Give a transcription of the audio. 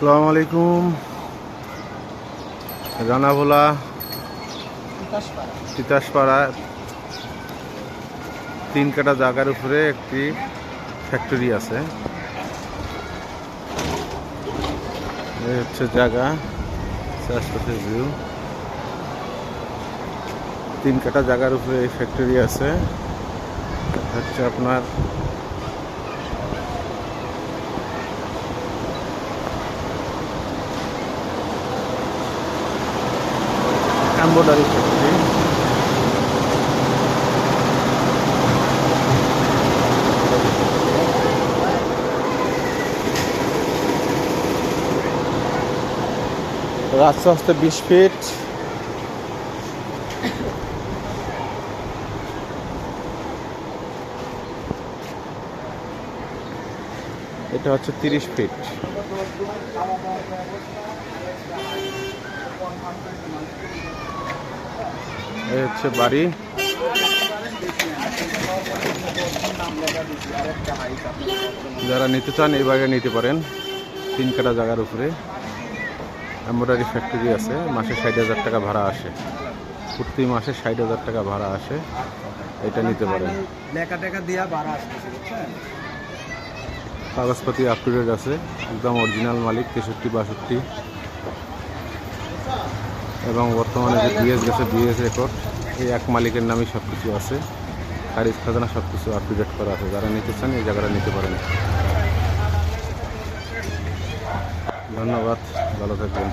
আসসালামু আলাইকুম। রানাভোলা, তিতাসপাড়া, তিন কাটা জায়গার উপরে একটি ফ্যাক্টরি আছে। এই হচ্ছে জায়গা, চাষবাসের ভিউ তিন কাটা জায়গার উপরে এই ফ্যাক্টরি আছে। হচ্ছে আপনার এম্বয়ডারি ফ্যাক্টরি রাস্তা আস্তে বিশ ফিট এটা হচ্ছে তিরিশ ফিট এই হচ্ছে বাড়ি। যারা নিতে চান এই নিতে পারেন। তিন কাটা জায়গার উপরে। এম্ব্রয়ডারি ফ্যাক্টরি আছে। মাসে ষাট হাজার টাকা ভাড়া আসে। প্রতি মাসে ষাট হাজার টাকা ভাড়া আসে। এটা নিতে পারেন। লেখা টেখা দিয়া ভাড়া কাগজপাতি আপ টু ডেট আছে। একদম অরিজিনাল মালিক তেষট্টি বাষট্টি। এবং বর্তমানে যে বিএস গেছে বিএস রেকর্ড এই এক মালিকের নামে সব কিছু আছে। খারিজ খাজানা সব কিছু আপ টু ডেট করা আছে। যারা নিতে চান, এই জায়গাটা নিতে পারেন। ধন্যবাদ, ভালো থাকবেন।